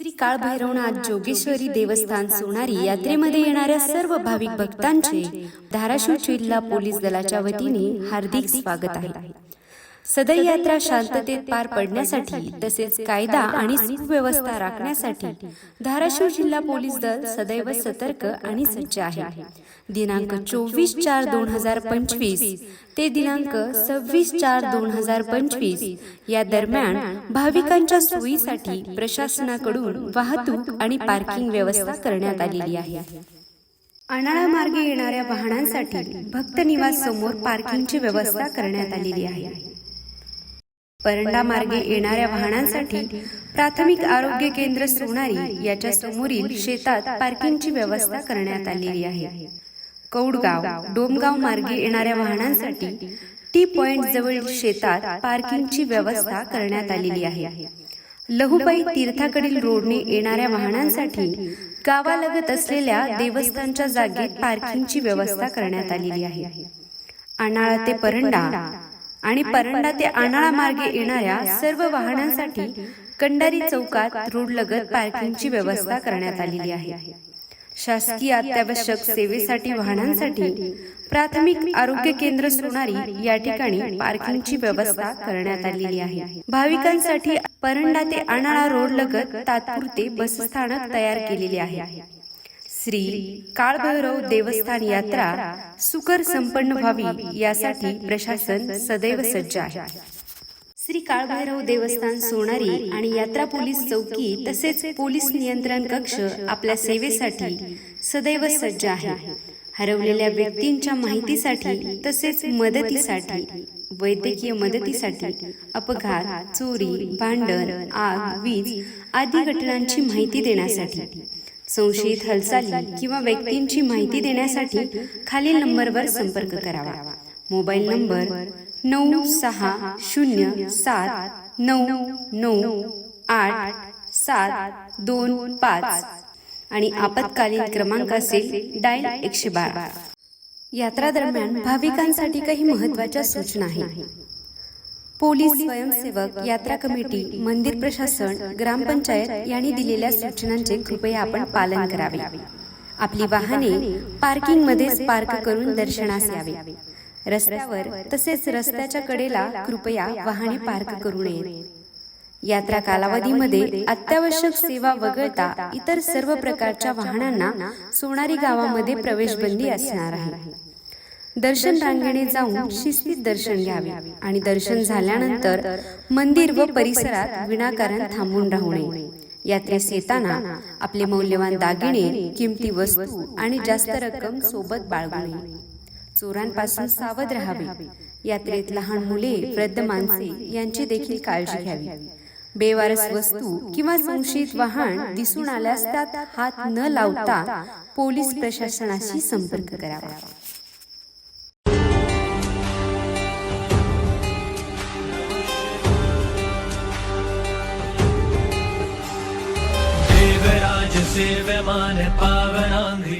श्री काळभैरवनाथ जोगेश्वरी देवस्थान सोनारी यात्रेमध्ये येणाऱ्या सर्व भाविक भक्तांचे धाराशिव जिल्हा पोलीस दलाच्या वतीने हार्दिक स्वागत आहे. सदर यात्रा शांततेत पार पडण्यासाठी तसेच कायदा आणि सुव्यवस्था राखण्यासाठी. धाराशिव जिल्हा पोलीस दल सदैव सतर्क आणि सज्ज आहे. दिनांक चोवीस चार दोन हजार पंचवीस ते दिनांक सव्वीस चार दोन हजार पंचवीस या दरम्यान भाविकांच्या सोयीसाठी प्रशासनाकडून वाहतूक आणि पार्किंग व्यवस्था करण्यात आलेली आहे. अनाळा मार्गे येणाऱ्या वाहनांसाठी भक्त निवास समोर पार्किंगची व्यवस्था करण्यात आलेली आहे. परंडा मार्गे येणाऱ्या वाहनांसाठी प्राथमिक आरोग्य केंद्र सोनारी याच्या समोरील शेतात पार्किंगची व्यवस्था करण्यात आलेली आहे. कौडगाव डोमगाव मार्गे येणाऱ्या वाहनांसाठी टी पॉइंट जवळील शेतात पार्किंगची व्यवस्था करण्यात आलेली आहे. लहुबाई तीर्थाकडील रोडने येणाऱ्या वाहनांसाठी गावालगत असलेल्या देवस्थानच्या जागेत पार्किंगची व्यवस्था करण्यात आलेली आहे. अनाळा ते परंडा. आणि परंडा ते आनाळा मार्गे येणाऱ्या सर्व वाहनांसाठी कंडारी चौकात रोड लगत पार्किंगची व्यवस्था करण्यात आलेली आहे. शासकीय अत्यावश्यक सेवेसाठी वाहनांसाठी प्राथमिक आरोग्य केंद्र सोनारी या ठिकाणी पार्किंगची व्यवस्था करण्यात आलेली आहे. भाविकांसाठी परंडा ते आनाळा रोड लगत तात्पुरते बसस्थानक तयार केलेले आहे श्री काळभैरव देवस्थान यात्रा सुकर संपन्न व्हावी यासाठी प्रशासन सदैव सज्ज आहे. श्री काळभैरव देवस्थान सोनारी आणि यात्रा पोलीस चौकी तसेच पोलीस नियंत्रण कक्ष आपल्या सेवेसाठी सदैव सज्ज आहे. हरवलेल्या व्यक्तींच्या माहितीसाठी तसेच मदतीसाठी वैद्यकीय मदतीसाठी अपघात चोरी भांडण आग वीज आदी घटनांची माहिती देण्यासाठी संशयित हालचाली किंवा व्यक्तींची माहिती देण्यासाठी खालील नंबरवर संपर्क करावा. मोबाईल नंबर नऊ सहा शून्य सात नऊ नऊ आठ सात दोन पाच आणि आपत्कालीन क्रमांक असेल डायल एकशे बारा. यात्रा दरम्यान भाविकांसाठी काही महत्त्वाच्या सूचना आहेत. पोलीस स्वयंसेवक यात्रा कमिटी मंदिर प्रशासन ग्रामपंचायत यांनी दिलेल्या सूचनांचे कृपया आपण पालन करावे. आपली वाहने पार्किंग मध्येच पार्क करून दर्शनास यावे. रस्त्यावर तसेच रस्त्याच्या कडेला कृपया वाहने पार्क करू नये. यात्रा कालावधीमध्ये अत्यावश्यक सेवा वगळता इतर सर्व प्रकारच्या वाहनांना सोनारी गावामध्ये प्रवेश बंदी असणार आहे. दर्शन रांगेने जाऊन शिस्तीत दर्शन घ्यावे. आणि दर्शन झाल्यानंतर मंदिर व परिसरात विनाकारण थांबून राहू नये. यात्रेस येताना आपले मौल्यवान दागिने किमती वस्तू आणि जास्त रक्कम सोबत बाळगू नये. चोरांपासून सावध राहावे. यात्रेत लहान मुले वृद्ध माणसे यांची देखील काळजी घ्यावी. बेवारस वस्तू किंवा संशयित वाहन दिसून आल्यास त्यात हात न लावता पोलीस प्रशासनाशी संपर्क करावा രാജസേവ്യമാന പാവനാന്തി